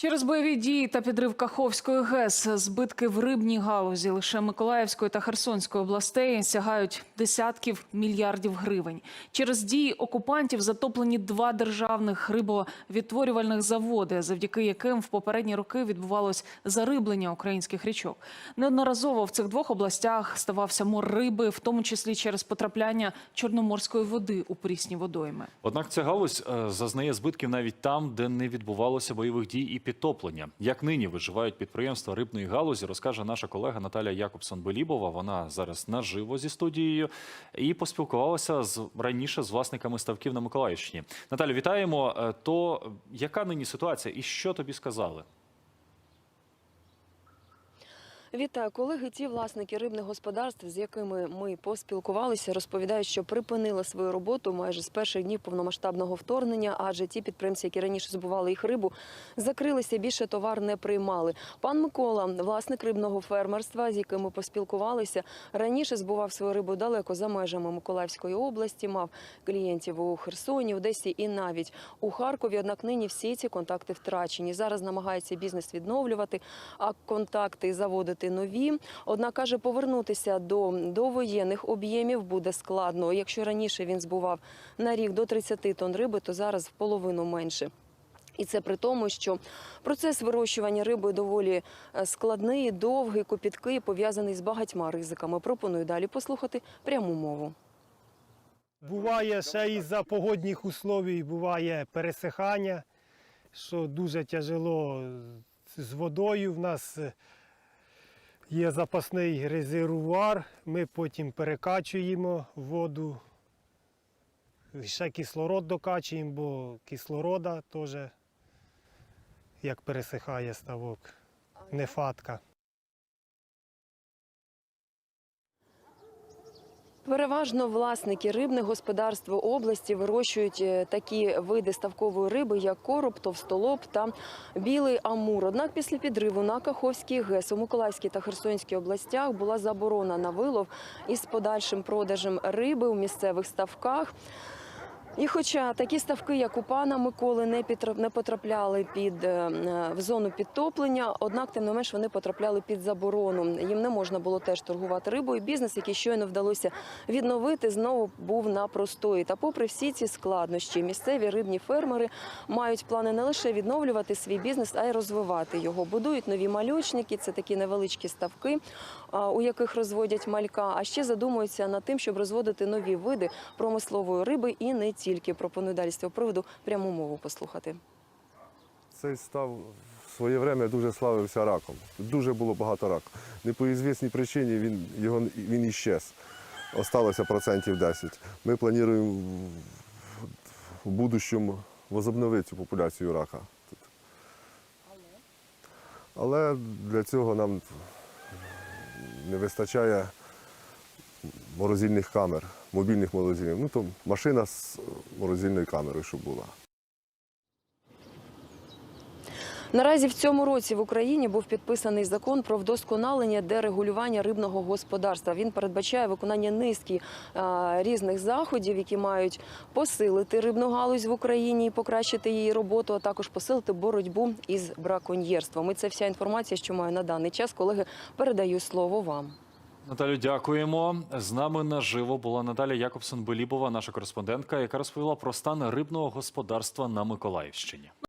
Через бойові дії та підрив Каховської ГЕС збитки в рибній галузі лише Миколаївської та Херсонської областей сягають десятків мільярдів гривень. Через дії окупантів затоплені два державних рибовідтворювальних заводи, завдяки яким в попередні роки відбувалось зариблення українських річок. Неодноразово в цих двох областях ставався мор риби, в тому числі через потрапляння чорноморської води у прісні водойми. Однак ця галузь е, зазнає збитків навіть там, де не відбувалося бойових дій і підтоплення. Як нині виживають підприємства рибної галузі, розкаже наша колега Наталя Якобсон-Белібова. Вона зараз наживо зі студією і поспілкувалася з раніше з власниками ставків на Миколаївщині. Наталю, вітаємо. Е, То е, яка нині ситуація і що тобі сказали? Вітаю, колеги. Ті власники рибних господарств, з якими ми поспілкувалися, розповідають, що припинили свою роботу майже з перших днів повномасштабного вторгнення, адже ті підприємці, які раніше збували їх рибу, закрилися більше товар не приймали. Пан Микола, власник рибного фермерства, з яким ми поспілкувалися, раніше збував свою рибу далеко за межами Миколаївської області, мав клієнтів у Херсоні, Одесі і навіть у Харкові. Однак нині всі ці контакти втрачені. Зараз намагається бізнес відновлювати, а контакти заводити нові. Однак каже, повернутися до довоєнних об'ємів буде складно. Якщо раніше він збував на рік до 30 тонн риби, то зараз в половину менше. І це при тому, що процес вирощування риби доволі е, складний, довгий, копіткий, пов'язаний з багатьма ризиками. Пропоную далі послухати пряму мову. Буває ще із-за погодних условій, буває пересихання, що дуже тяжело з водою. В нас е, є запасний резервуар, ми потім перекачуємо воду. Ще кислород докачуємо, бо кислорода теж, як пересихає ставок, нефатка. Переважно власники рибних господарств області вирощують е, такі види ставкової риби, як короб, товстолоб та білий амур. Однак після підриву на Каховській ГЕС у Миколаївській та Херсонській областях була заборона на вилов із подальшим продажем риби у місцевих ставках. І хоча такі ставки, як у пана Миколи, не не потрапляли під е, е, в зону підтоплення, однак тим не менш вони потрапляли під заборону. Їм не можна було теж торгувати рибою. Бізнес, який щойно вдалося відновити, знову був на простої. Та попри всі ці складнощі, місцеві рибні фермери мають плани не лише відновлювати свій бізнес, а й розвивати його. Будують нові малючники, це такі невеличкі ставки, у яких розводять малька. А ще задумуються над тим, щоб розводити нові види промислової риби і не тільки. Пропоную далі з цього приводу пряму мову послухати. Цей став в своє время дуже славився раком. Дуже було багато раку. Не по ізвісній причині він, його, він іщез. Осталося процентів 10. Ми плануємо в- в будущому возобновити цю популяцію рака. тут. Але для цього нам не вистачає морозильних камер, мобільних морозильних. Ну, то машина з морозильною камерою, щоб була. Наразі в цьому році в Україні був підписаний закон про вдосконалення дерегулювання рибного господарства. Він передбачає виконання низки а, різних заходів, які мають посилити рибну галузь в Україні і покращити її роботу, а також посилити боротьбу із браконьєрством. І це вся інформація, що маю на даний час. Колеги, передаю слово вам. Наталю, дякуємо. З нами наживо була Наталя Якобсон-Белібова, наша кореспондентка, яка розповіла про стан рибного господарства на Миколаївщині.